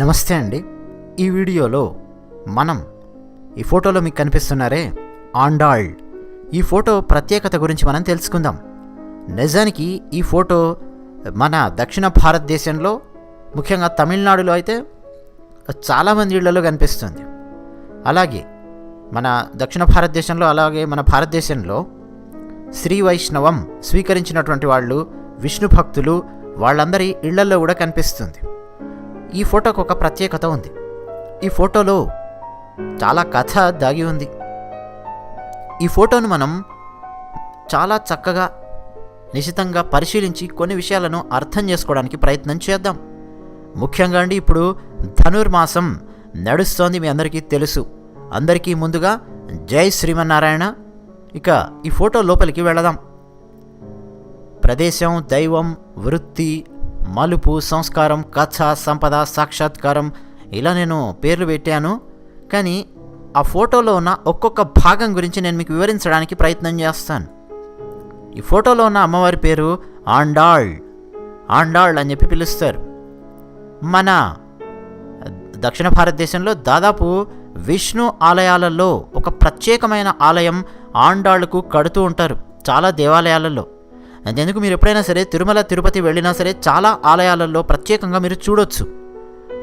నమస్తే అండి. ఈ వీడియోలో మనం ఈ ఫోటోలో మీకు కనిపిస్తున్నారే ఆండాళ్ ఈ ఫోటో ప్రత్యేకత గురించి మనం తెలుసుకుందాం. నిజానికి ఈ ఫోటో మన దక్షిణ భారతదేశంలో ముఖ్యంగా తమిళనాడులో అయితే చాలామంది ఇళ్ళలో కనిపిస్తుంది. అలాగే మన దక్షిణ భారతదేశంలో అలాగే మన భారతదేశంలో శ్రీ వైష్ణవం స్వీకరించినటువంటి వాళ్ళు విష్ణు భక్తులు వాళ్ళందరి ఇళ్ళలో కూడా కనిపిస్తుంది. ఈ ఫోటోకు ఒక ప్రత్యేకత ఉంది. ఈ ఫోటోలో చాలా కథ దాగి ఉంది. ఈ ఫోటోను మనం చాలా చక్కగా నిశితంగా పరిశీలించి కొన్ని విషయాలను అర్థం చేసుకోవడానికి ప్రయత్నం చేద్దాం. ముఖ్యంగా అండి ఇప్పుడు ధనుర్మాసం నడుస్తోంది మీ అందరికీ తెలుసు. అందరికీ ముందుగా జై శ్రీమన్నారాయణ. ఇక ఈ ఫోటో లోపలికి వెళదాం. ప్రదేశం దైవం వృత్తి మలుపు సంస్కారం కథ సంపద సాక్షాత్కారం ఇలా నేను పేర్లు పెట్టాను. కానీ ఆ ఫోటోలో ఉన్న ఒక్కొక్క భాగం గురించి నేను మీకు వివరించడానికి ప్రయత్నం చేస్తాను. ఈ ఫోటోలో ఉన్న అమ్మవారి పేరు ఆండాళ్. ఆండాళ్ అని చెప్పి పిలుస్తారు. మన దక్షిణ భారతదేశంలో దాదాపు విష్ణు ఆలయాలలో ఒక ప్రత్యేకమైన ఆలయం ఆండాళ్ళకు కడుతూ ఉంటారు. చాలా దేవాలయాలలో. ఎందుకు మీరు ఎప్పుడైనా సరే తిరుమల తిరుపతి వెళ్ళినా సరే చాలా ఆలయాలలో ప్రత్యేకంగా మీరు చూడొచ్చు.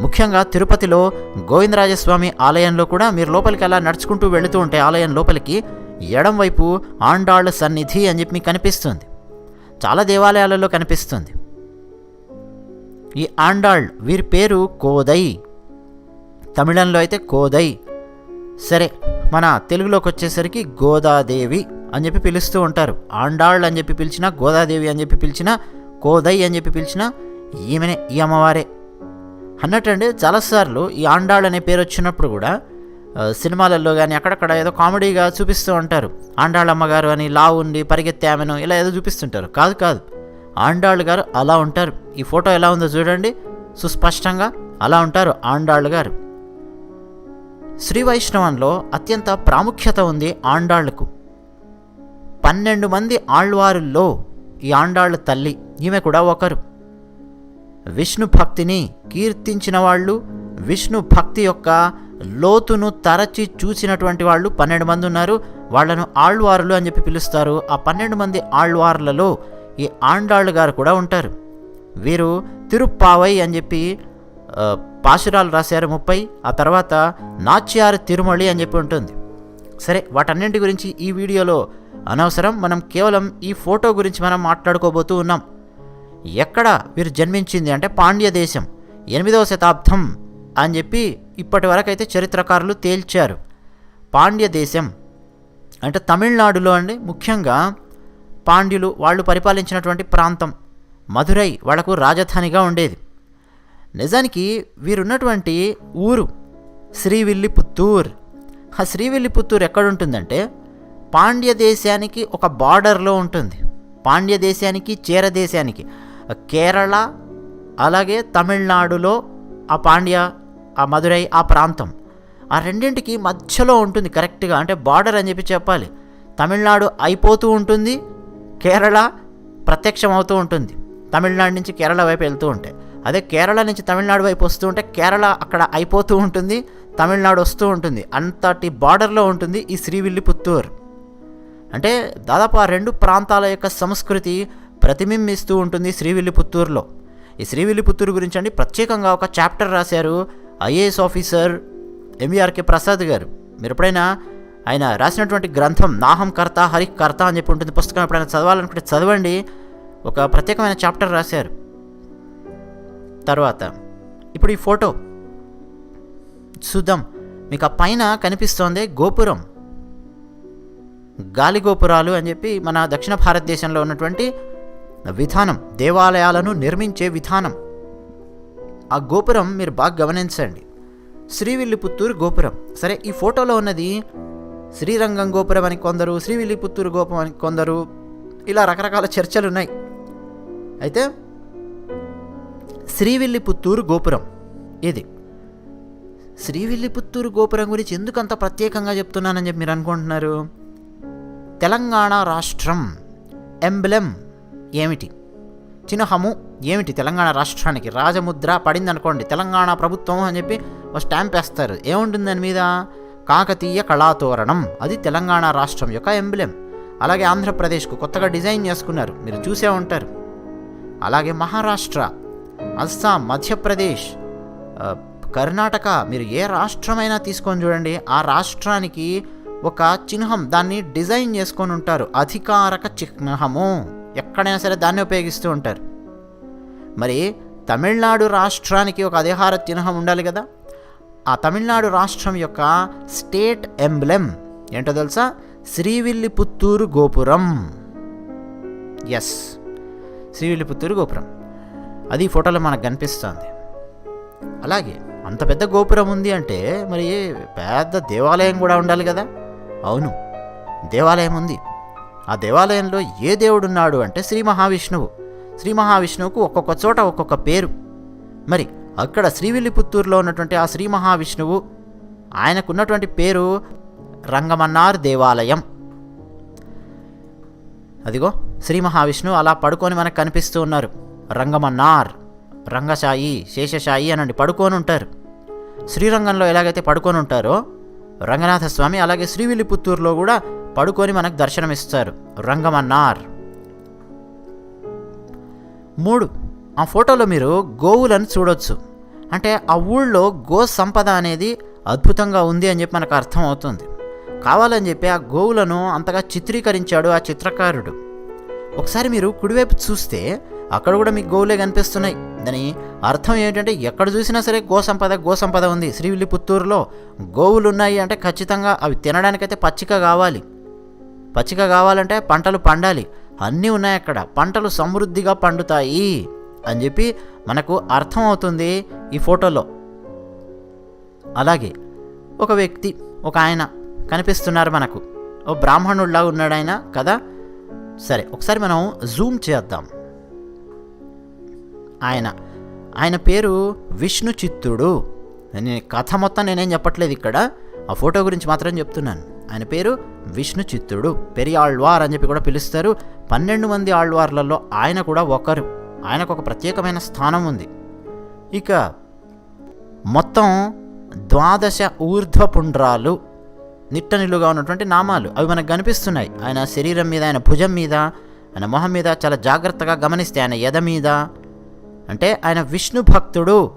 ముఖ్యంగా తిరుపతిలో గోవిందరాజస్వామి ఆలయంలో కూడా మీరు లోపలికి అలా నడుచుకుంటూ వెళుతూ ఉంటే ఆలయం లోపలికి ఎడం వైపు ఆండాళ్ళ సన్నిధి అని చెప్పి మీకు కనిపిస్తుంది. చాలా దేవాలయాలలో కనిపిస్తుంది. ఈ ఆండాళ్ వీరి పేరు కోదై. తమిళంలో అయితే కోదై. సరే మన తెలుగులోకి వచ్చేసరికి గోదాదేవి అని చెప్పి పిలుస్తూ ఉంటారు. ఆండాళ్ళు అని చెప్పి పిలిచినా గోదాదేవి అని చెప్పి పిలిచినా కోదై అని చెప్పి పిలిచినా ఈమెనే ఈ అమ్మవారే. అన్నట్టండి చాలాసార్లు ఈ ఆండాళ్ళు అనే పేరు వచ్చినప్పుడు కూడా సినిమాలలో కానీ అక్కడక్కడ ఏదో కామెడీగా చూపిస్తూ ఉంటారు. ఆండాళ్ళ అమ్మగారు అని లా ఉండి పరిగెత్తే ఆమెను ఇలా ఏదో చూపిస్తుంటారు. కాదు కాదు. ఆండాళ్ళు గారు అలా ఉంటారు. ఈ ఫోటో ఎలా ఉందో చూడండి. సుస్పష్టంగా అలా ఉంటారు ఆండాళ్ళు గారు. శ్రీ వైష్ణవంలో అత్యంత ప్రాముఖ్యత ఉంది ఆండాళ్ళకు. పన్నెండు మంది ఆళ్వారుల్లో ఈ ఆండాళ్ళ తల్లి ఈమె కూడా ఒకరు. విష్ణు భక్తిని కీర్తించిన వాళ్ళు విష్ణు భక్తి యొక్క లోతును తరచి చూసినటువంటి వాళ్ళు పన్నెండు మంది ఉన్నారు. వాళ్ళను ఆళ్వారులు అని చెప్పి పిలుస్తారు. ఆ పన్నెండు మంది ఆళ్వార్లలో ఈ ఆండాళ్ళు గారు కూడా ఉంటారు. వీరు తిరుప్పావై అని చెప్పి పాశురాలు రాశారు ముప్పై ఆ తర్వాత నాచ్యారు తిరుమళి అని చెప్పి ఉంటుంది. సరే వాటన్నింటి గురించి ఈ వీడియోలో అనవసరం మనం కేవలం ఈ ఫోటో గురించి మనం మాట్లాడుకోబోతూ ఉన్నాం. ఎక్కడ వీరు జన్మించింది అంటే పాండ్య దేశం ఎనిమిదవ శతాబ్దం అని చెప్పి ఇప్పటి వరకు అయితే చరిత్రకారులు తేల్చారు. పాండ్య దేశం అంటే తమిళనాడులో అండి ముఖ్యంగా పాండ్యులు వాళ్ళు పరిపాలించినటువంటి ప్రాంతం మధురై వాళ్ళకు రాజధానిగా ఉండేది. నిజానికి వీరున్నటువంటి ఊరు శ్రీవిల్లిపుత్తూర్. ఆ శ్రీవిల్లిపుత్తూర్ ఎక్కడుంటుందంటే పాండ్య దేశానికి ఒక బార్డర్లో ఉంటుంది. పాండ్య దేశానికి చేర దేశానికి. కేరళ అలాగే తమిళనాడులో ఆ పాండ్య ఆ మదురై ఆ ప్రాంతం. ఆ రెండింటికి మధ్యలో ఉంటుంది కరెక్ట్గా అంటే బార్డర్ అని చెప్పి చెప్పాలి. తమిళనాడు అయిపోతూ ఉంటుంది కేరళ ప్రత్యక్షం అవుతూ ఉంటుంది. తమిళనాడు నుంచి కేరళ వైపు వెళ్తూ ఉంటాయి. అదే కేరళ నుంచి తమిళనాడు వైపు వస్తూ ఉంటే కేరళ అక్కడ అయిపోతూ ఉంటుంది తమిళనాడు వస్తూ ఉంటుంది. అంతటి బార్డర్లో ఉంటుంది ఈ శ్రీవిల్లిపుత్తూర్ అంటే దాదాపు ఆ రెండు ప్రాంతాల యొక్క సంస్కృతి ప్రతిబింబిస్తూ ఉంటుంది శ్రీవిల్లిపుత్తూరులో ఈ శ్రీవిల్లిపుత్తూరు గురించి అండి ప్రత్యేకంగా ఒక చాప్టర్ రాశారు ఐఏఎస్ ఆఫీసర్ ఎంవీఆర్కే ప్రసాద్ గారు. మీరు ఎప్పుడైనా ఆయన రాసినటువంటి గ్రంథం నాహం కర్త హరి కర్త అని చెప్పి ఉంటుంది పుస్తకం ఎప్పుడైనా చదవాలనుకుంటే చదవండి. ఒక ప్రత్యేకమైన చాప్టర్ రాశారు. తర్వాత. ఇప్పుడు ఈ ఫోటో. చూద్దాం. మీకు ఆ పైన కనిపిస్తోంది గోపురం. గాలి గోపురాలు అని చెప్పి మన దక్షిణ భారతదేశంలో ఉన్నటువంటి విధానం దేవాలయాలను నిర్మించే విధానం. ఆ గోపురం మీరు బాగా గమనించండి. శ్రీవిల్లిపుత్తూరు గోపురం. సరే ఈ ఫోటోలో ఉన్నది శ్రీరంగం గోపురం అని కొందరు శ్రీవిల్లిపుత్తూరు గోపురం అని కొందరు ఇలా రకరకాల చర్చలు ఉన్నాయి. అయితే శ్రీవిల్లిపుత్తూరు గోపురం. ఇది శ్రీవిల్లిపుత్తూరు గోపురం గురించి ఎందుకు అంత ప్రత్యేకంగా చెప్తున్నానని చెప్పి మీరు అనుకుంటున్నారు? తెలంగాణ రాష్ట్రం ఎంబ్లెమ్ ఏమిటి? చిహ్నము ఏమిటి తెలంగాణ రాష్ట్రానికి? రాజముద్ర పడింది అనుకోండి తెలంగాణ ప్రభుత్వం అని చెప్పి ఒక స్టాంప్ వేస్తారు. ఏముంటుంది దాని మీద? కాకతీయ కళాతోరణం. అది తెలంగాణ రాష్ట్రం యొక్క ఎంబ్లెమ్. అలాగే ఆంధ్రప్రదేశ్కు కొత్తగా డిజైన్ చేసుకున్నారు. మీరు చూసే ఉంటారు. అలాగే మహారాష్ట్ర అస్సాం మధ్యప్రదేశ్ కర్ణాటక మీరు ఏ రాష్ట్రమైనా తీసుకొని చూడండి ఆ రాష్ట్రానికి ఒక చిహ్నం దాన్ని డిజైన్ చేసుకొని ఉంటారు అధికారక చిహ్నము. ఎక్కడైనా సరే దాన్ని ఉపయోగిస్తూ ఉంటారు. మరి తమిళనాడు రాష్ట్రానికి ఒక అధికార చిహ్నం ఉండాలి కదా. ఆ తమిళనాడు రాష్ట్రం యొక్క స్టేట్ ఎంబ్లెమ్ ఏంటో తెలుసా? శ్రీవిల్లిపుత్తూరు గోపురం. ఎస్ శ్రీవిల్లిపుత్తూరు గోపురం. అది ఈ ఫోటోలో మనకు కనిపిస్తుంది. అలాగే అంత పెద్ద గోపురం ఉంది అంటే మరి పెద్ద దేవాలయం కూడా ఉండాలి కదా? అవును దేవాలయం ఉంది. ఆ దేవాలయంలో ఏ దేవుడు ఉన్నాడు అంటే శ్రీ మహావిష్ణువు. శ్రీ మహావిష్ణువుకు ఒక్కొక్క చోట ఒక్కొక్క పేరు. మరి అక్కడ శ్రీవిల్లిపుత్తూరులో ఉన్నటువంటి ఆ శ్రీ మహావిష్ణువు ఆయనకున్నటువంటి పేరు రంగమన్నార్ దేవాలయం. అదిగో శ్రీ మహావిష్ణువు అలా పడుకొని మనకు కనిపిస్తూ ఉన్నారు. రంగమన్నార్ రంగశాయి శేషశాయి అనండి పడుకొని ఉంటారు శ్రీరంగంలో ఎలాగైతే పడుకొని ఉంటారో రంగనాథస్వామి అలాగే శ్రీవిల్లిపుత్తూరులో కూడా పడుకొని మనకు దర్శనమిస్తారు. రంగమన్నార్. మూడు. ఆ ఫోటోలో మీరు గోవులను చూడొచ్చు. అంటే ఆ ఊళ్ళో గో సంపద అనేది అద్భుతంగా ఉంది అని చెప్పి మనకు అర్థం అవుతుంది. కావాలని చెప్పి ఆ గోవులను అంతగా చిత్రీకరించాడు ఆ చిత్రకారుడు. ఒకసారి మీరు కుడివైపు చూస్తే అక్కడ కూడా మీకు గోవులే కనిపిస్తున్నాయి. దాని అర్థం ఏంటంటే ఎక్కడ చూసినా సరే గో సంపద గో సంపద ఉంది. శ్రీవిల్లిపుత్తూరులో గోవులు ఉన్నాయి అంటే ఖచ్చితంగా అవి తినడానికైతే పచ్చిక కావాలి. పచ్చిక కావాలంటే పంటలు పండాలి. అన్నీ ఉన్నాయి అక్కడ. పంటలు సమృద్ధిగా పండుతాయి అని చెప్పి మనకు అర్థం అవుతుంది ఈ ఫోటోలో. అలాగే ఒక వ్యక్తి ఒక ఆయన కనిపిస్తున్నారు మనకు. ఓ బ్రాహ్మణుడిలా ఉన్నాడు ఆయన కదా. సరే ఒకసారి మనం జూమ్ చేద్దాం. ఆయన. ఆయన పేరు విష్ణు చిత్తుడు నేను కథ మొత్తం నేనేం చెప్పట్లేదు ఇక్కడ. ఆ ఫోటో గురించి మాత్రం చెప్తున్నాను. ఆయన పేరు విష్ణు చిత్తుడు పెరియాళ్వార్ అని చెప్పి కూడా పిలుస్తారు. పన్నెండు మంది ఆళ్వార్లలో ఆయన కూడా ఒకరు. ఆయనకు ఒక ప్రత్యేకమైన స్థానం ఉంది. ఇక మొత్తం ద్వాదశ ఊర్ధ్వపుండ్రాలు నిట్టనిలుగా ఉన్నటువంటి నామాలు. అవి మనకు కనిపిస్తున్నాయి. ఆయన శరీరం మీద ఆయన భుజం మీద ఆయన మొహం మీద చాలా జాగ్రత్తగా గమనిస్తే ఆయన ఎద మీద అంటే ఆయన విష్ణు భక్తుడు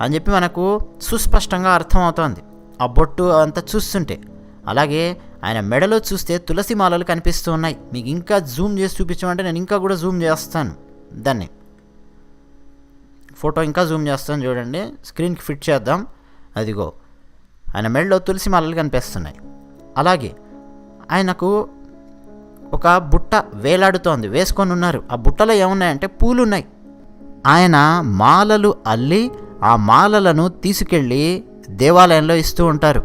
అని చెప్పి మనకు సుస్పష్టంగా అర్థమవుతోంది. ఆ బొట్టు అంతా చూస్తుంటే అలాగే ఆయన మెడలో చూస్తే తులసి మాలలు కనిపిస్తూ ఉన్నాయి. మీకు ఇంకా జూమ్ చేసి చూపించమంటే నేను ఇంకా కూడా జూమ్ చేస్తాను. దాన్ని ఫోటో ఇంకా జూమ్ చేస్తాను చూడండి. స్క్రీన్కి ఫిట్ చేద్దాం. అదిగో ఆయన మెడలో తులసి మాలలు కనిపిస్తున్నాయి. అలాగే ఆయనకు ఒక బుట్ట వేలాడుతోంది వేసుకొని ఉన్నారు. ఆ బుట్టలో ఏమున్నాయంటే పూలు ఉన్నాయి ఆయన మాలలు అల్లి ఆ మాలలను తీసుకెళ్ళి దేవాలయంలో ఇస్తూ ఉంటారు.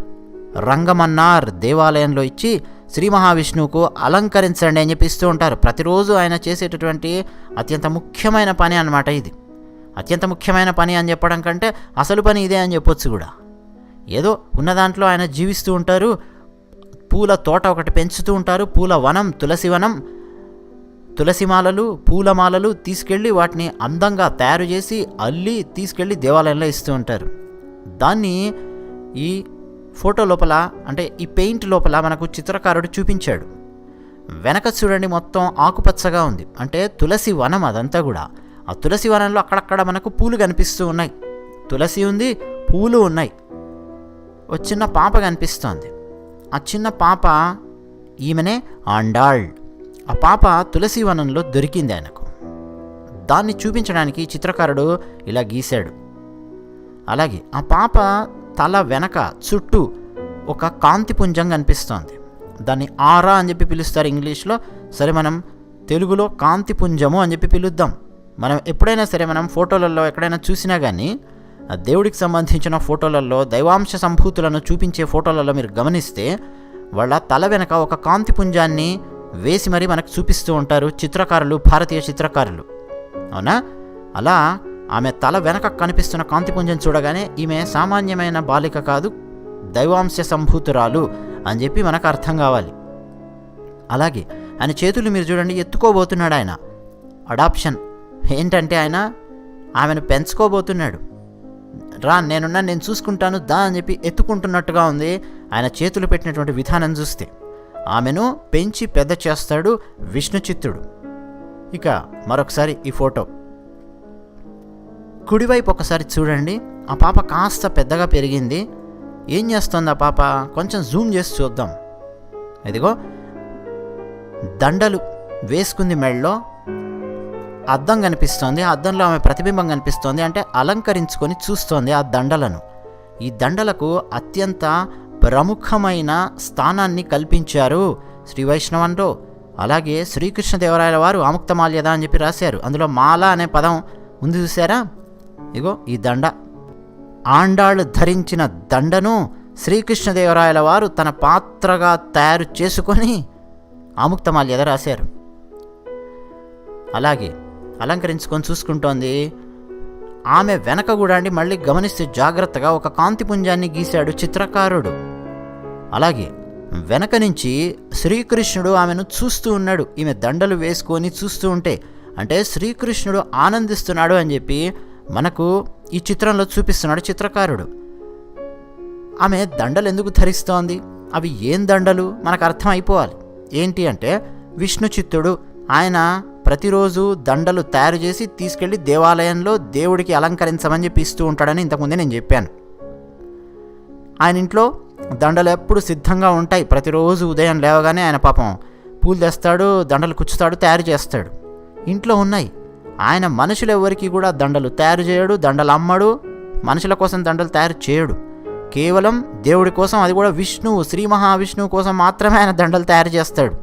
రంగమన్నార్ దేవాలయంలో ఇచ్చి శ్రీ మహావిష్ణువుకు అలంకరించండి అని చెప్పి ఇస్తూ ఉంటారు. ప్రతిరోజు ఆయన చేసేటటువంటి అత్యంత ముఖ్యమైన పని అనమాట ఇది. అత్యంత ముఖ్యమైన పని అని చెప్పడం కంటే అసలు పని ఇదే అని చెప్పొచ్చు కూడా. ఏదో ఉన్న దాంట్లో ఆయన జీవిస్తూ ఉంటారు. పూల తోట ఒకటి పెంచుతూ ఉంటారు. పూల వనం తులసి వనం తులసిమాలలు పూలమాలలు తీసుకెళ్ళి వాటిని అందంగా తయారు చేసి అల్లి తీసుకెళ్ళి దేవాలయంలో ఇస్తూ ఉంటారు. దాన్ని ఈ ఫోటో లోపల అంటే ఈ పెయింట్ లోపల మనకు చిత్రకారుడు చూపించాడు. వెనక చూడండి మొత్తం ఆకుపచ్చగా ఉంది. అంటే తులసి వనం అదంతా కూడా. ఆ తులసి వనంలో అక్కడక్కడ మనకు పూలు కనిపిస్తూ ఉన్నాయి. తులసి ఉంది పూలు ఉన్నాయి. ఒక చిన్న పాప కనిపిస్తోంది. ఆ చిన్న పాప ఈమెనే ఆండాళ్. ఆ పాప తులసి వనంలో దొరికింది ఆయనకు. దాన్ని చూపించడానికి చిత్రకారుడు ఇలా గీశాడు. అలాగే ఆ పాప తల వెనక చుట్టూ ఒక కాంతిపుంజం కనిపిస్తోంది దాన్ని ఆరా అని చెప్పి పిలుస్తారు ఇంగ్లీష్లో. సరే మనం తెలుగులో కాంతిపుంజము అని చెప్పి పిలుద్దాం. మనం ఎప్పుడైనా సరే మనం ఫోటోలలో ఎక్కడైనా చూసినా కానీ ఆ దేవుడికి సంబంధించిన ఫోటోలలో దైవాంశ సంభూతులను చూపించే ఫోటోలలో మీరు గమనిస్తే వాళ్ళ తల వెనక ఒక కాంతిపుంజాన్ని వేసి మరీ మనకు చూపిస్తూ ఉంటారు చిత్రకారులు భారతీయ చిత్రకారులు. అవునా? అలా ఆమె తల వెనక కనిపిస్తున్న కాంతిపుంజం చూడగానే ఈమె సామాన్యమైన బాలిక కాదు దైవాంశ సంభూతురాలు అని చెప్పి మనకు అర్థం కావాలి. అలాగే ఆయన చేతులు మీరు చూడండి ఎత్తుకోబోతున్నాడు ఆయన. అడాప్షన్. ఏంటంటే ఆయన? ఆమెను పెంచుకోబోతున్నాడు. రా నేనున్నా నేను చూసుకుంటాను దా అని చెప్పి ఎత్తుకుంటున్నట్టుగా ఉంది. ఆయన చేతులు పెట్టినటువంటి విధానం చూస్తే. ఆమెను పెంచి పెద్ద చేస్తాడు విష్ణుచిత్రుడు ఇక మరొకసారి ఈ ఫోటో. కుడివైపు ఒకసారి చూడండి. ఆ పాప కాస్త పెద్దగా పెరిగింది. ఏం చేస్తుంది ఆ పాప? కొంచెం జూమ్ చేసి చూద్దాం. ఇదిగో. దండలు వేసుకుంది మెడలో. అద్దం కనిపిస్తోంది. అద్దంలో ఆమె ప్రతిబింబం కనిపిస్తోంది. అంటే అలంకరించుకొని చూస్తోంది ఆ దండలను. ఈ దండలకు అత్యంత ప్రముఖమైన స్థానాన్ని కల్పించారు శ్రీ వైష్ణవంలో అలాగే శ్రీకృష్ణదేవరాయల వారు ఆముక్తమాల్యద అని చెప్పి రాశారు. అందులో మాల అనే పదం ఉంది చూసారా ఇగో ఈ దండ. ఆండాళ్ళు ధరించిన దండను శ్రీకృష్ణదేవరాయల వారు తన పాత్రగా తయారు చేసుకొని ఆముక్తమాల్యద రాశారు. అలాగే అలంకరించుకొని చూసుకుంటోంది. ఆమె వెనక కూడా అండి మళ్ళీ గమనిస్తే జాగ్రత్తగా ఒక కాంతిపుంజాన్ని గీశాడు చిత్రకారుడు. అలాగే వెనక నుంచి శ్రీకృష్ణుడు ఆమెను చూస్తూ ఉన్నాడు. ఈమె దండలు వేసుకొని చూస్తూ ఉంటే అంటే శ్రీకృష్ణుడు ఆనందిస్తున్నాడు అని చెప్పి మనకు ఈ చిత్రంలో చూపిస్తున్నాడు చిత్రకారుడు. ఆమె దండలు ఎందుకు ధరిస్తోంది? అవి ఏం దండలు? మనకు అర్థం అయిపోవాలి ఏంటి అంటే విష్ణు చిత్తుడు ఆయన ప్రతిరోజు దండలు తయారు చేసి తీసుకెళ్ళి దేవాలయంలో దేవుడికి అలంకరించమని చెప్పి ఇస్తూ ఉంటాడని ఇంతకుముందే నేను చెప్పాను. ఆయన ఇంట్లో దండలు ఎప్పుడు సిద్ధంగా ఉంటాయి. ప్రతిరోజు ఉదయం లేవగానే ఆయన పాపం పూలు తెస్తాడు దండలు కుచ్చుతాడు తయారు చేస్తాడు. ఇంట్లో ఉన్నాయి. ఆయన మనుషులు ఎవరికి కూడా దండలు తయారు చేయడు దండలు అమ్మడు మనుషుల కోసం దండలు తయారు చేయడు. కేవలం దేవుడి కోసం అది కూడా విష్ణువు శ్రీ మహావిష్ణువు కోసం మాత్రమే ఆయన దండలు తయారు చేస్తాడు.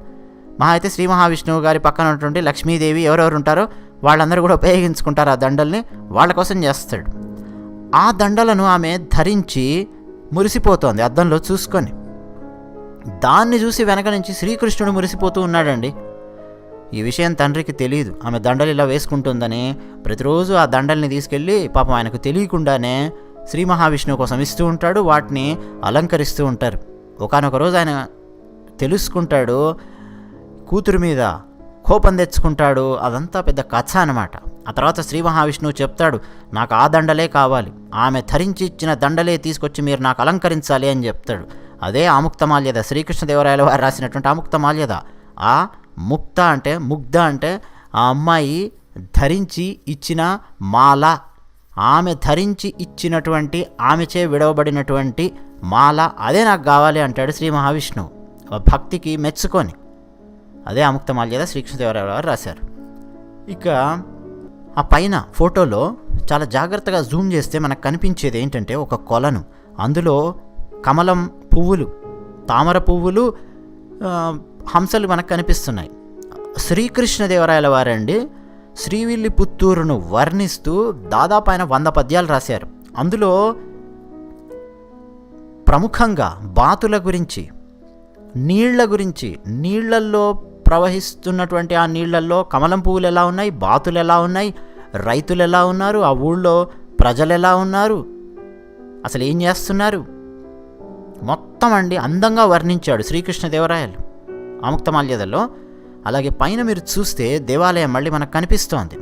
మహా అయితే శ్రీ మహావిష్ణువు గారి పక్కన ఉన్నటువంటి లక్ష్మీదేవి ఎవరెవరు ఉంటారో వాళ్ళందరూ కూడా ఉపయోగించుకుంటారు ఆ దండల్ని వాళ్ళ కోసం చేస్తాడు. ఆ దండలను ఆమె ధరించి మురిసిపోతోంది. అద్దంలో చూసుకొని. దాన్ని చూసి వెనక నుంచి శ్రీకృష్ణుడు మురిసిపోతూ ఉన్నాడండి. ఈ విషయం తండ్రికి తెలియదు ఆమె దండలు ఇలా వేసుకుంటుందని ప్రతిరోజు ఆ దండల్ని తీసుకెళ్ళి పాపం ఆయనకు తెలియకుండానే శ్రీ మహావిష్ణువు కోసం ఇస్తూ ఉంటాడు వాటిని అలంకరిస్తూ ఉంటారు. ఒకనొక రోజు ఆయన తెలుసుకుంటాడు కూతురు మీద కోపం తెచ్చుకుంటాడు అదంతా పెద్ద కథ అనమాట ఆ తర్వాత శ్రీ మహావిష్ణువు చెప్తాడు నాకు ఆ దండలే కావాలి. ఆమె ధరించి ఇచ్చిన దండలే తీసుకొచ్చి మీరు నాకు అలంకరించాలి అని చెప్తాడు. అదే ఆముక్తమాల్యద శ్రీకృష్ణదేవరాయల వారు రాసినటువంటి ఆముక్తమాల్యద ఆ ముక్త అంటే ముగ్ధ అంటే ఆ అమ్మాయి ధరించి ఇచ్చిన మాల. ఆమె ధరించి ఇచ్చినటువంటి ఆమెచే విడవబడినటువంటి మాల. అదే నాకు కావాలి అంటాడు శ్రీ మహావిష్ణువు. భక్తికి మెచ్చుకొని. అదే అముక్తమాల్యద శ్రీకృష్ణదేవరాయల వారు రాశారు. ఇక ఆ పైన ఫోటోలో చాలా జాగ్రత్తగా జూమ్ చేస్తే మనకు కనిపించేది ఏంటంటే ఒక కొలను. అందులో కమలం పువ్వులు తామర పువ్వులు హంసలు మనకు కనిపిస్తున్నాయి. శ్రీకృష్ణదేవరాయల వారండి శ్రీవిల్లి పుత్తూరును వర్ణిస్తూ దాదాపు ఆయన వంద పద్యాలు రాశారు. అందులో ప్రముఖంగా బాతుల గురించి నీళ్ళ గురించి నీళ్ళల్లో ప్రవహిస్తున్నటువంటి ఆ నీళ్ళల్లో కమలం పువ్వులు ఎలా ఉన్నాయి? బాతులు ఎలా ఉన్నాయి? రైతులు ఎలా ఉన్నారు? ఆ ఊళ్ళో ప్రజలు ఎలా ఉన్నారు? అసలు ఏం చేస్తున్నారు? మొత్తం అండి అందంగా వర్ణించాడు శ్రీకృష్ణదేవరాయలు ఆముక్తమాల్యదలో. అలాగే పైన మీరు చూస్తే దేవాలయం మళ్ళీ మనకు కనిపిస్తోంది.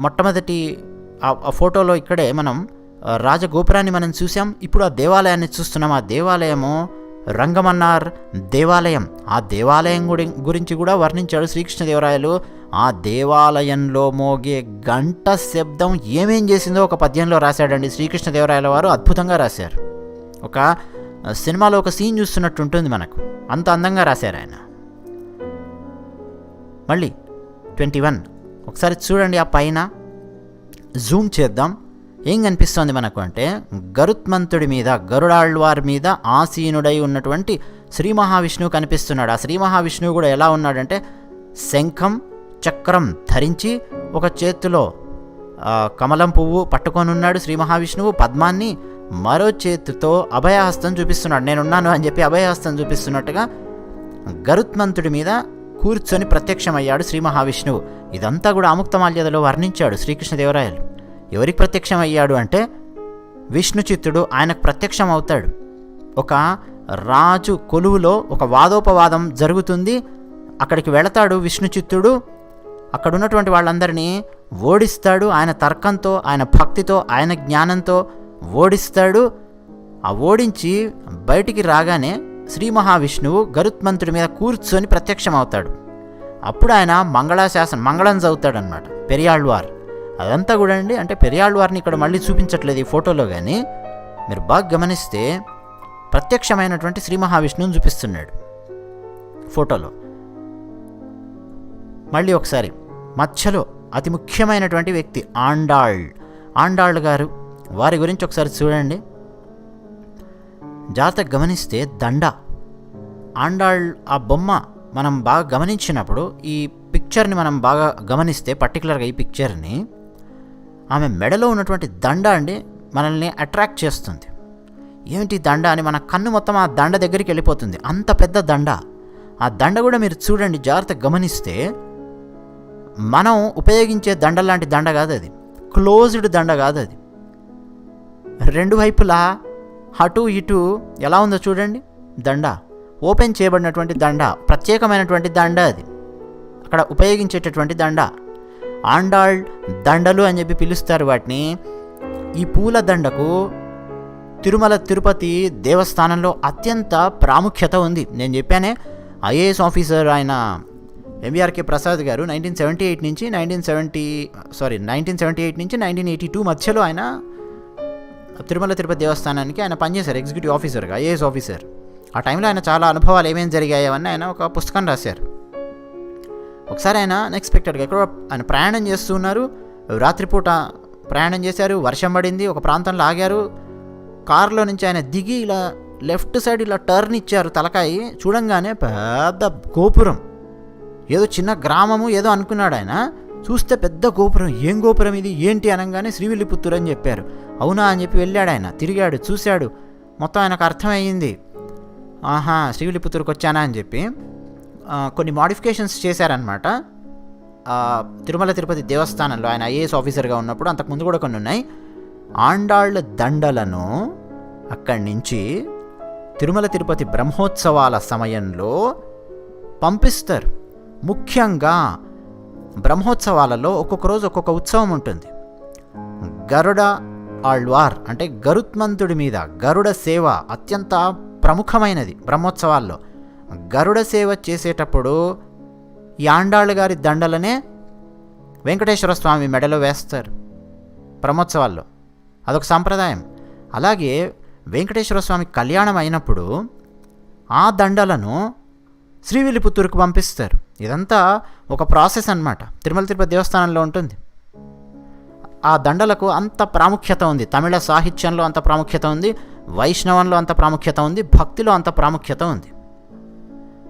మొట్టమొదటి ఆ ఫోటోలో ఇక్కడే మనం రాజగోపురాన్ని మనం చూసాం ఇప్పుడు ఆ దేవాలయాన్ని చూస్తున్నాం. ఆ దేవాలయము రంగమన్నార్ దేవాలయం. ఆ దేవాలయం గుడి గురించి కూడా వర్ణించాడు శ్రీకృష్ణదేవరాయలు. ఆ దేవాలయంలో మోగే గంట శబ్దం ఏమేం చేసిందో ఒక పద్యంలో రాశాడండి శ్రీకృష్ణదేవరాయల వారు. అద్భుతంగా రాశారు. ఒక సినిమాలో ఒక సీన్ చూస్తున్నట్టు ఉంటుంది మనకు. అంత అందంగా రాశారు ఆయన. మళ్ళీ ట్వంటీ వన్. ఒకసారి చూడండి ఆ పైన. జూమ్ చేద్దాం. ఏం కనిపిస్తోంది మనకు అంటే గరుత్మంతుడి మీద గరుడాళ్వారి మీద ఆసీనుడై ఉన్నటువంటి శ్రీ మహావిష్ణువు కనిపిస్తున్నాడు. ఆ శ్రీ మహావిష్ణువు కూడా ఎలా ఉన్నాడంటే శంఖం చక్రం ధరించి ఒక చేతిలో కమలం పువ్వు పట్టుకొని ఉన్నాడు శ్రీ మహావిష్ణువు. పద్మాన్ని మరో చేతితో అభయహస్తం చూపిస్తున్నాడు. నేనున్నాను అని చెప్పి అభయహస్తం చూపిస్తున్నట్టుగా గరుత్మంతుడి మీద కూర్చొని ప్రత్యక్షమయ్యాడు శ్రీ మహావిష్ణువు. ఇదంతా కూడా అముక్తమాల్యదలో వర్ణించాడు శ్రీకృష్ణదేవరాయలు. ఎవరికి ప్రత్యక్షమయ్యాడు అంటే విష్ణుచిత్తుడు ఆయనకు ప్రత్యక్షం అవుతాడు ఒక రాజు కొలువులో ఒక వాదోపవాదం జరుగుతుంది. అక్కడికి వెళతాడు విష్ణుచిత్తుడు. అక్కడ ఉన్నటువంటి వాళ్ళందరినీ ఓడిస్తాడు. ఆయన తర్కంతో ఆయన భక్తితో ఆయన జ్ఞానంతో ఓడిస్తాడు. ఆ ఓడించి బయటికి రాగానే శ్రీ మహావిష్ణువు గరుత్మంతుడి మీద కూర్చొని ప్రత్యక్షమవుతాడు. అప్పుడు ఆయన మంగళాశాసనం మంగళం చదువుతాడనమాట పెరియాళ్వార్ అదంతా కూడా అండి అంటే పెరియాళ్వార్ని ఇక్కడ మళ్ళీ చూపించట్లేదు ఈ ఫోటోలో కానీ మీరు బాగా గమనిస్తే ప్రత్యక్షమైనటువంటి శ్రీ మహావిష్ణువుని చూపిస్తున్నాడు ఫోటోలో. మళ్ళీ ఒకసారి మధ్యలో అతి ముఖ్యమైనటువంటి వ్యక్తి ఆండాళ్. ఆండాళ్ గారు వారి గురించి ఒకసారి చూడండి. జాతక గమనిస్తే దండ. ఆండాళ్ ఆ బొమ్మ మనం బాగా గమనించినప్పుడు ఈ పిక్చర్ని మనం బాగా గమనిస్తే పర్టికులర్గా ఈ పిక్చర్ని ఆమె మెడలో ఉన్నటువంటి దండ అండి మనల్ని అట్రాక్ట్ చేస్తుంది. ఏమిటి దండ అని మన కన్ను మొత్తం ఆ దండ దగ్గరికి వెళ్ళిపోతుంది. అంత పెద్ద దండ. ఆ దండ కూడా మీరు చూడండి జాగ్రత్తగా గమనిస్తే మనం ఉపయోగించే దండ లాంటి దండ కాదు అది. క్లోజ్డ్ దండ కాదు అది. రెండు వైపులా అటు ఇటు ఎలా ఉందో చూడండి. దండ. ఓపెన్ చేయబడినటువంటి దండ. ప్రత్యేకమైనటువంటి దండ అది. అక్కడ ఉపయోగించేటటువంటి దండ. ఆండాళ్ దండలు అని చెప్పి పిలుస్తారు వాటిని. ఈ పూల దండకు తిరుమల తిరుపతి దేవస్థానంలో అత్యంత ప్రాముఖ్యత ఉంది. నేను చెప్పానే ఐఏఎస్ ఆఫీసర్ ఆయన MVRK Prasad garu nineteen seventy eight నుంచి nineteen seventy sorry nineteen seventy eight నుంచి నైన్టీన్ ఎయిటీ టూ మధ్యలో ఆయన తిరుమల తిరుపతి దేవస్థానానికి ఆయన పనిచేశారు ఎగ్జిక్యూటివ్ ఆఫీసర్గా ఐఏఎస్ ఆఫీసర్. ఆ టైంలో ఆయన చాలా అనుభవాలు ఏమేమి జరిగాయి అని ఆయన ఒక పుస్తకం రాశారు. ఒకసారి ఆయన అన్ఎక్స్పెక్టెడ్గా ఎక్కడో ఆయన ప్రయాణం చేస్తున్నారు రాత్రిపూట ప్రయాణం చేశారు. వర్షం పడింది. ఒక ప్రాంతంలో ఆగారు. కారులో నుంచి ఆయన దిగి ఇలా లెఫ్ట్ సైడ్ ఇలా టర్న్ ఇచ్చారు తలకాయి. చూడంగానే పెద్ద గోపురం. ఏదో చిన్న గ్రామము ఏదో అనుకున్నాడు ఆయన. చూస్తే పెద్ద గోపురం. ఏం గోపురం ఇది? ఏంటి అనగానే శ్రీవిల్లిపుత్తూరు అని చెప్పారు. అవునా అని చెప్పి వెళ్ళాడు ఆయన. తిరిగాడు చూశాడు. మొత్తం ఆయనకు అర్థమయ్యింది ఆహా శ్రీవిల్లిపుత్తూరుకి వచ్చానా అని చెప్పి. కొన్ని మాడిఫికేషన్స్ చేశారనమాట తిరుమల తిరుపతి దేవస్థానంలో ఆయన ఐఏఎస్ ఆఫీసర్గా ఉన్నప్పుడు అంతకుముందు కూడా కొన్ని ఉన్నాయి. ఆండాళ్ళ దండలను అక్కడి నుంచి తిరుమల తిరుపతి బ్రహ్మోత్సవాల సమయంలో పంపిస్తారు. ముఖ్యంగా బ్రహ్మోత్సవాలలో ఒక్కొక్క రోజు ఒక్కొక్క ఉత్సవం ఉంటుంది. గరుడ ఆళ్వార్ అంటే గరుత్మంతుడి మీద గరుడ సేవ అత్యంత ప్రముఖమైనది బ్రహ్మోత్సవాల్లో. గరుడ సేవ చేసేటప్పుడు ఈ గారి దండలనే వెంకటేశ్వర స్వామి మెడలో వేస్తారు. బ్రహ్మోత్సవాల్లో. అదొక సాంప్రదాయం. అలాగే వెంకటేశ్వర స్వామి కళ్యాణం అయినప్పుడు ఆ దండలను శ్రీవిల్లిపుత్తూరుకు పంపిస్తారు. ఇదంతా ఒక ప్రాసెస్ అన్నమాట. తిరుమల తిరుపతి దేవస్థానంలో ఉంటుంది. ఆ దండలకు అంత ప్రాముఖ్యత ఉంది. తమిళ సాహిత్యంలో అంత ప్రాముఖ్యత ఉంది. వైష్ణవంలో అంత ప్రాముఖ్యత ఉంది. భక్తిలో అంత ప్రాముఖ్యత ఉంది.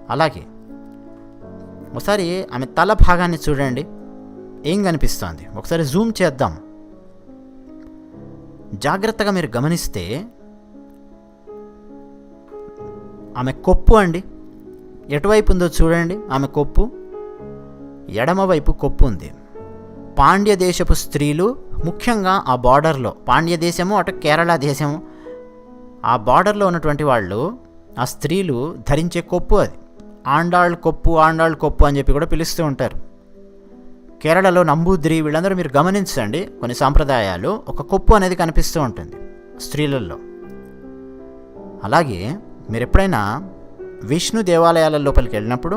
అలాగే. ఒకసారి ఆమె తల భాగాన్ని చూడండి. ఏం కనిపిస్తోంది? ఒకసారి జూమ్ చేద్దాం. జాగ్రత్తగా మీరు గమనిస్తే ఆమె కొప్పు అండి. ఎటువైపు ఉందో చూడండి. ఆమె కొప్పు. ఎడమవైపు కొప్పు ఉంది. పాండ్య దేశపు స్త్రీలు ముఖ్యంగా ఆ బార్డర్లో పాండ్య దేశము అటు కేరళ దేశము ఆ బార్డర్లో ఉన్నటువంటి వాళ్ళు ఆ స్త్రీలు ధరించే కొప్పు అది. ఆండాళ్ కొప్పు ఆండాళ్ కొప్పు అని చెప్పి కూడా పిలుస్తూ ఉంటారు. కేరళలో నంబూద్రి వీళ్ళందరూ మీరు గమనించండి కొన్ని సాంప్రదాయాలు ఒక కొప్పు అనేది కనిపిస్తూ ఉంటుంది స్త్రీలలో. అలాగే మీరు ఎప్పుడైనా విష్ణు దేవాలయాల లోపలికి వెళ్ళినప్పుడు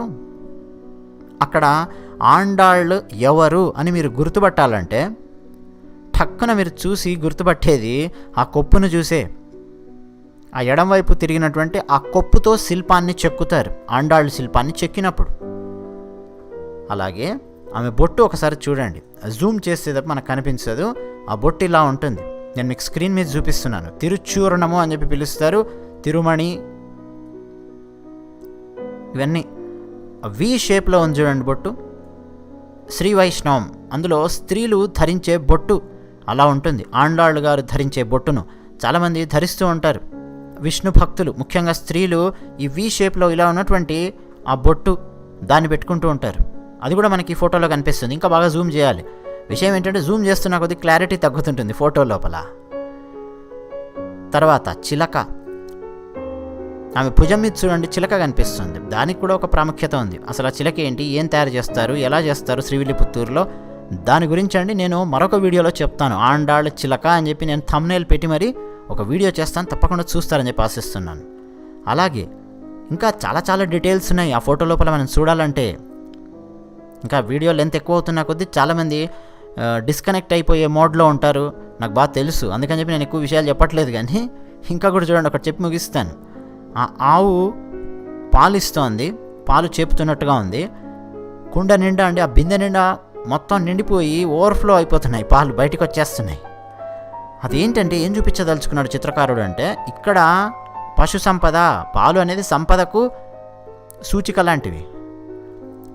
అక్కడ ఆండాళ్ళు ఎవరు అని మీరు గుర్తుపట్టాలంటే ఠక్కున మీరు చూసి గుర్తుపట్టేది ఆ కొప్పును చూసే ఆ ఎడం వైపు తిరిగినటువంటి ఆ కొప్పుతో శిల్పాన్ని చెక్కుతారు. ఆండాళ్ళు శిల్పాన్ని చెక్కినప్పుడు. అలాగే ఆమె బొట్టు ఒకసారి చూడండి. జూమ్ చేసేటప్పుడు మనకు కనిపించదు. ఆ బొట్టు ఇలా ఉంటుంది. నేను మీకు స్క్రీన్ మీద చూపిస్తున్నాను. తిరుచూర్ణము అని చెప్పి పిలుస్తారు. తిరుమణి. ఇవన్నీ. వి షేప్లో ఉంది చూడండి బొట్టు. శ్రీ వైష్ణవం. అందులో స్త్రీలు ధరించే బొట్టు అలా ఉంటుంది. ఆండాళ్ళు గారు ధరించే బొట్టును. చాలామంది ధరిస్తూ ఉంటారు. విష్ణు భక్తులు ముఖ్యంగా స్త్రీలు ఈ వి షేప్లో ఇలా ఉన్నటువంటి ఆ బొట్టు దాన్ని పెట్టుకుంటూ ఉంటారు. అది కూడా మనకి ఈ ఫోటోలో కనిపిస్తుంది. ఇంకా బాగా జూమ్ చేయాలి. విషయం ఏంటంటే జూమ్ చేస్తున్న కొద్ది క్లారిటీ తగ్గుతుంటుంది ఫోటో లోపల. తర్వాత చిలక. ఆమె భుజం మీద చూడండి చిలక కనిపిస్తుంది. దానికి కూడా ఒక ప్రాముఖ్యత ఉంది. అసలు ఆ చిలక ఏంటి? ఏం తయారు చేస్తారు? ఎలా చేస్తారు? శ్రీవిల్లిపుత్తూరులో. దాని గురించి అండి నేను మరొక వీడియోలో చెప్తాను. ఆండాళ్ళ చిలక అని చెప్పి నేను థమ్నేల్ పెట్టి మరి ఒక వీడియో చేస్తాను తప్పకుండా చూస్తారని చెప్పి ఆశిస్తున్నాను. అలాగే ఇంకా చాలా చాలా డీటెయిల్స్ ఉన్నాయి. ఆ ఫోటో లోపల మనం చూడాలంటే ఇంకా వీడియో లెంత్ ఎక్కువ అవుతున్న కొద్దీ చాలామంది డిస్కనెక్ట్ అయిపోయే మోడ్లో ఉంటారు. నాకు బాగా తెలుసు. అందుకని చెప్పి నేను ఎక్కువ విషయాలు చెప్పట్లేదు కానీ ఇంకా కూడా చూడండి ఒకటి చెప్పి ముగిస్తాను. ఆ ఆవు పాలు ఇస్తోంది పాలు చేపుతున్నట్టుగా ఉంది. కుండ నిండా అండి ఆ బిందె నిండా మొత్తం నిండిపోయి ఓవర్ఫ్లో అయిపోతున్నాయి పాలు బయటకు వచ్చేస్తున్నాయి. అదేంటంటే ఏం చూపించదలుచుకున్నాడు చిత్రకారుడు అంటే ఇక్కడ పశు సంపద పాలు అనేది సంపదకు సూచిక లాంటివి.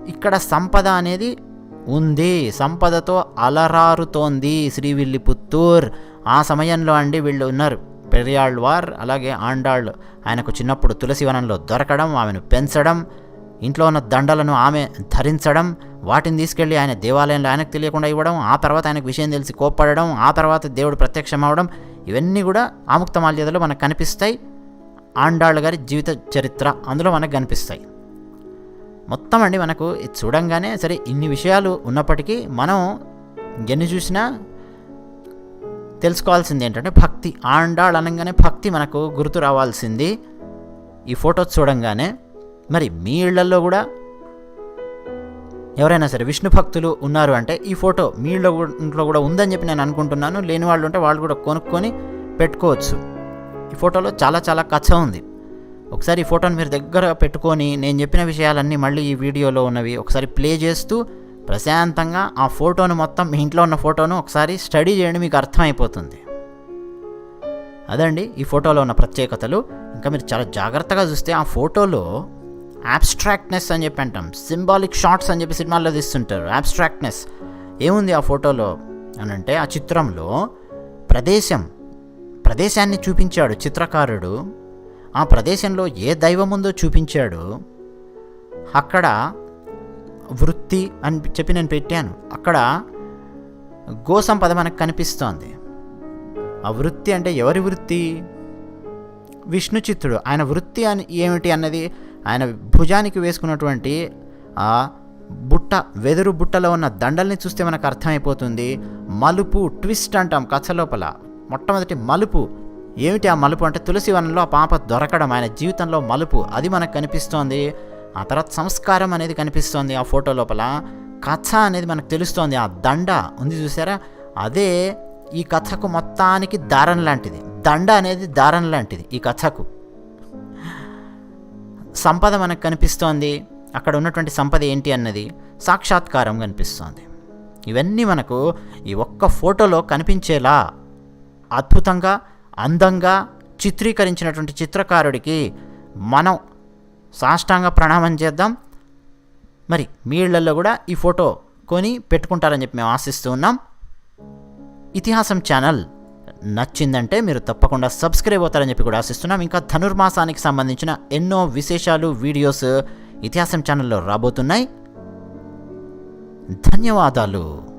ఇక్కడ సంపద అనేది ఉంది సంపదతో అలరారుతోంది శ్రీవిల్లిపుత్తూర్ ఆ సమయంలో అండి వీళ్ళు ఉన్నారు. పెరియాళ్వార్ అలాగే ఆండాళ్ళు ఆయనకు చిన్నప్పుడు తులసివనంలో దొరకడం ఆమెను పెంచడం ఇంట్లో ఉన్న దండలను ఆమె ధరించడం వాటిని తీసుకెళ్ళి ఆయన దేవాలయంలో ఆయనకు తెలియకుండా ఇవ్వడం ఆ తర్వాత ఆయనకు విషయం తెలిసి కోప్పడడం ఆ తర్వాత దేవుడు ప్రత్యక్షం అవడం ఇవన్నీ కూడా ఆముక్త మాల్యదలో మనకు కనిపిస్తాయి. ఆండాళ్ళ గారి జీవిత చరిత్ర అందులో మనకు కనిపిస్తాయి. మొత్తం అండి మనకు ఇది చూడంగానే సరే ఇన్ని విషయాలు ఉన్నప్పటికీ మనం ఎన్ని చూసినా తెలుసుకోవాల్సింది ఏంటంటే భక్తి. ఆండాళ్ అనగానే భక్తి మనకు గుర్తు రావాల్సింది. ఈ ఫోటో చూడంగానే మరి మీ ఇళ్ళలో కూడా? ఎవరైనా సరే విష్ణు భక్తులు ఉన్నారు అంటే ఈ ఫోటో మీ ఇళ్ళ ఇంట్లో కూడా ఉందని చెప్పి నేను అనుకుంటున్నాను. లేని వాళ్ళు ఉంటే వాళ్ళు కూడా కొనుక్కొని పెట్టుకోవచ్చు. ఈ ఫోటోలో చాలా చాలా కథ ఉంది. ఒకసారి ఈ ఫోటోని మీరు దగ్గర పెట్టుకొని నేను చెప్పిన విషయాలన్నీ మళ్ళీ ఈ వీడియోలో ఉన్నవి ఒకసారి ప్లే చేస్తూ ప్రశాంతంగా ఆ ఫోటోను మొత్తం మీ ఇంట్లో ఉన్న ఫోటోను ఒకసారి స్టడీ చేయండి మీకు అర్థమైపోతుంది. అదండి ఈ ఫోటోలో ఉన్న ప్రత్యేకతలు. ఇంకా మీరు చాలా జాగ్రత్తగా చూస్తే ఆ ఫోటోలో అబ్స్ట్రాక్ట్నెస్ అని చెప్పి అంటాం. సింబాలిక్ షార్ట్స్ అని చెప్పి సినిమాల్లో తీస్తుంటారు. అబ్స్ట్రాక్ట్నెస్ ఏముంది ఆ ఫోటోలో అని అంటే ఆ చిత్రంలో ప్రదేశం. ప్రదేశాన్ని చూపించాడు చిత్రకారుడు. ఆ ప్రదేశంలో ఏ దైవం ఉందో చూపించాడు. అక్కడ వృత్తి అని చెప్పి నేను పెట్టాను. అక్కడ గోసంపద మనకు కనిపిస్తోంది. ఆ వృత్తి అంటే ఎవరి వృత్తి? విష్ణు చిత్తుడు ఆయన వృత్తి అని ఏమిటి అన్నది ఆయన భుజానికి వేసుకున్నటువంటి ఆ బుట్ట వెదురు బుట్టలో ఉన్న దండల్ని చూస్తే మనకు అర్థమైపోతుంది. మలుపు ట్విస్ట్ అంటాం కథ లోపల. మొట్టమొదటి మలుపు. ఏమిటి ఆ మలుపు అంటే తులసి వనంలో ఆ పాప దొరకడం ఆయన జీవితంలో మలుపు. అది మనకు కనిపిస్తోంది. ఆ తర్వాత సంస్కారం అనేది కనిపిస్తోంది ఆ ఫోటో లోపల. కథ అనేది మనకు తెలుస్తోంది. ఆ దండ ఉంది చూసారా? అదే ఈ కథకు మొత్తానికి దారం లాంటిది. దండ అనేది దారం లాంటిది ఈ కథకు. సంపద మనకు కనిపిస్తోంది అక్కడ ఉన్నటువంటి సంపద ఏంటి అన్నది సాక్షాత్కారం కనిపిస్తోంది. ఇవన్నీ మనకు ఈ ఒక్క ఫోటోలో కనిపించేలా అద్భుతంగా అందంగా చిత్రీకరించినటువంటి చిత్రకారుడికి మనం సాష్టాంగ ప్రణామం చేద్దాం. మరి మీ ఇళ్ళలో కూడా ఈ ఫోటో కొని పెట్టుకుంటారని చెప్పి మేము ఆశిస్తూ ఉన్నాం. ఇతిహాసం ఛానల్ నచ్చిందంటే మీరు తప్పకుండా సబ్స్క్రైబ్ అవుతారని చెప్పి కూడా ఆశిస్తున్నాం. ఇంకా ధనుర్మాసానికి సంబంధించిన ఎన్నో విశేషాలు వీడియోస్ ఇతిహాసం ఛానల్లో రాబోతున్నాయి. ధన్యవాదాలు.